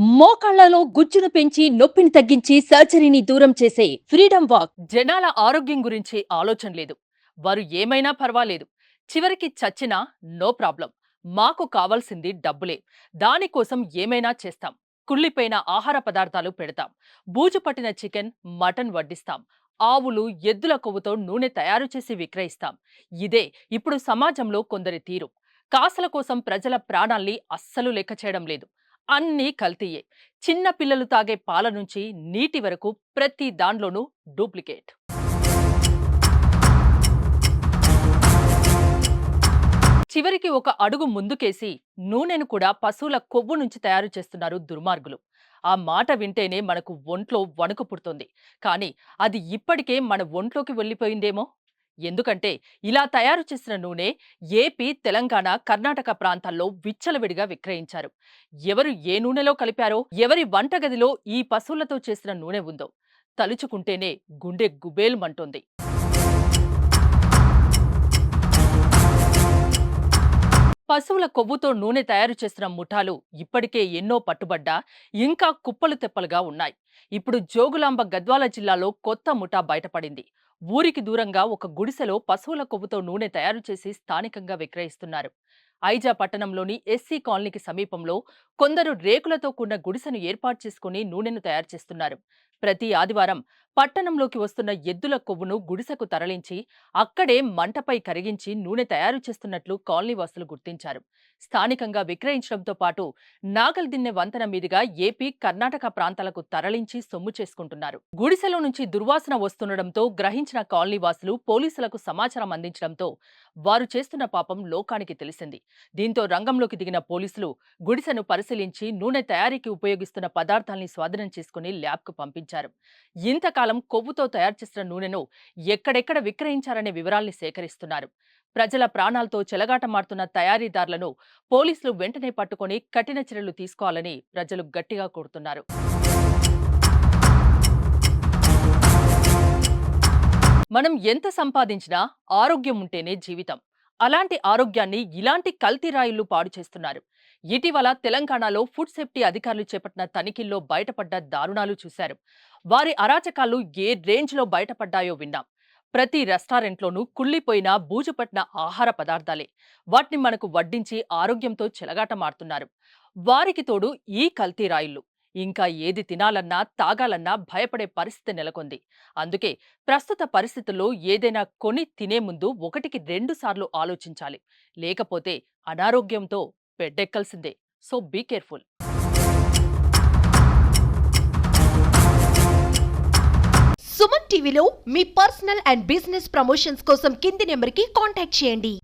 మోకాళ్ళలో గుజ్జును పెంచి నొప్పిని తగ్గించి సర్జరీని దూరం చేసే ఫ్రీడమ్ వాక్. జనాల ఆరోగ్యం గురించి ఆలోచన లేదు. వారు ఏమైనా పర్వాలేదు. చివరికి చచ్చినా నో ప్రాబ్లం. మాకు కావాల్సింది డబ్బులే. దానికోసం ఏమైనా చేస్తాం. కుళ్ళిపోయిన ఆహార పదార్థాలు పెడతాం. బూజు పట్టిన చికెన్ మటన్ వడ్డిస్తాం. ఆవులు ఎద్దుల కొవ్వుతో నూనె తయారు చేసి విక్రయిస్తాం. ఇదే ఇప్పుడు సమాజంలో కొందరి తీరు. కాసల కోసం ప్రజల ప్రాణాల్ని అస్సలు లెక్క చేయడం లేదు. అన్నీ కల్తీయే. చిన్న పిల్లలు తాగే పాల నుంచి నీటి వరకు ప్రతి దానిలోనూ డూప్లికేట్. చివరికి ఒక అడుగు ముందుకేసి నూనెను కూడా పశువుల కొవ్వు నుంచి తయారు చేస్తున్నారు దుర్మార్గులు. ఆ మాట వింటేనే మనకు ఒంట్లో వణుకు పుడుతుంది. కానీ అది ఇప్పటికే మన ఒంట్లోకి వెళ్ళిపోయిందేమో? ఎందుకంటే ఇలా తయారు చేసిన నూనె ఏపీ తెలంగాణ కర్ణాటక ప్రాంతాల్లో విచ్చలవిడిగా విక్రయించారు. ఎవరు ఏ నూనెలో కలిపారో ఎవరి వంటగదిలో ఈ పశువులతో చేసిన నూనె ఉందో తలుచుకుంటేనే గుండె గుబేల్మంటుంది. పశువుల కొవ్వుతో నూనె తయారు చేసిన ముఠాలు ఇప్పటికే ఎన్నో పట్టుబడ్డా ఇంకా కుప్పలు తెప్పలుగా ఉన్నాయి. ఇప్పుడు జోగులాంబ గద్వాల జిల్లాలో కొత్త ముఠా బయటపడింది. ఊరికి దూరంగా ఒక గుడిసెలో పశువుల కొవ్వుతో నూనె తయారు చేసి స్థానికంగా విక్రయిస్తున్నారు. ఐజా పట్టణంలోని ఎస్సీ కాలనీకి సమీపంలో కొందరు రేకులతో కూడిన గుడిసెను ఏర్పాటు చేసుకుని నూనెను తయారు చేస్తున్నారు. ప్రతి ఆదివారం పట్టణంలోకి వస్తున్న ఎద్దుల కొవ్వును గుడిసెకు తరలించి అక్కడే మంటపై కరిగించి నూనె తయారు చేస్తున్నట్లు కాలనీవాసులు గుర్తించారు. స్థానికంగా విక్రయించడంతో పాటు నాగల్దిన్నె వంతెన మీదుగా ఏపీ కర్ణాటక ప్రాంతాలకు తరలించి సొమ్ము చేసుకుంటున్నారు. గుడిసెలో నుంచి దుర్వాసన వస్తుండటంతో గ్రహించిన కాలనీవాసులు పోలీసులకు సమాచారం అందించడంతో వారు చేస్తున్న పాపం లోకానికి తెలిసింది. దీంతో రంగంలోకి దిగిన పోలీసులు గుడిసెను పరిశీలించి నూనె తయారీకి ఉపయోగిస్తున్న పదార్థాల్ని స్వాధీనం చేసుకుని ల్యాబ్కు పంపించారు. ఇంతకాలం కొవ్వుతో తయారు చేసిన నూనెను ఎక్కడెక్కడ విక్రయించారనే వివరాల్ని సేకరిస్తున్నారు. ప్రజల ప్రాణాలతో చెలగాటమాడుతున్న తయారీదారులను పోలీసులు వెంటనే పట్టుకొని కఠిన చర్యలు తీసుకోవాలని ప్రజలు గట్టిగా కోరుతున్నారు. మనం ఎంత సంపాదించినా ఆరోగ్యం ఉంటేనే జీవితం. అలాంటి ఆరోగ్యాన్ని ఇలాంటి కల్తీ రాయిళ్ళు పాడు చేస్తున్నారు. ఇటీవల తెలంగాణలో ఫుడ్ సేఫ్టీ అధికారులు చేపట్టిన తనిఖీల్లో బయటపడ్డ దారుణాలు చూశారు. వారి అరాచకాలు ఏ రేంజ్లో బయటపడ్డాయో విన్నాం. ప్రతి రెస్టారెంట్లోనూ కుళ్ళిపోయిన బూజుపట్టిన ఆహార పదార్థాలే. వాటిని మనకు వడ్డించి ఆరోగ్యంతో చెలగాటమాడుతున్నారు. వారికి తోడు ఈ కల్తీ రాయిళ్ళు ఇంకా ఏది తినాలన్నా తాగాలన్నా భయపడే పరిస్థితి నెలకొంది. అందుకే ప్రస్తుత పరిస్థితుల్లో ఏదైనా కొని తినే ముందు ఒకటికి రెండు సార్లు ఆలోచించాలి. లేకపోతే అనారోగ్యంతో బెడ్డెక్కాల్సిందే. So be careful. సుమన్ టీవీలో మీ పర్సనల్ అండ్ బిజినెస్ ప్రమోషన్స్ కోసం కింది నెంబర్కి కాంటాక్ట్ చేయండి.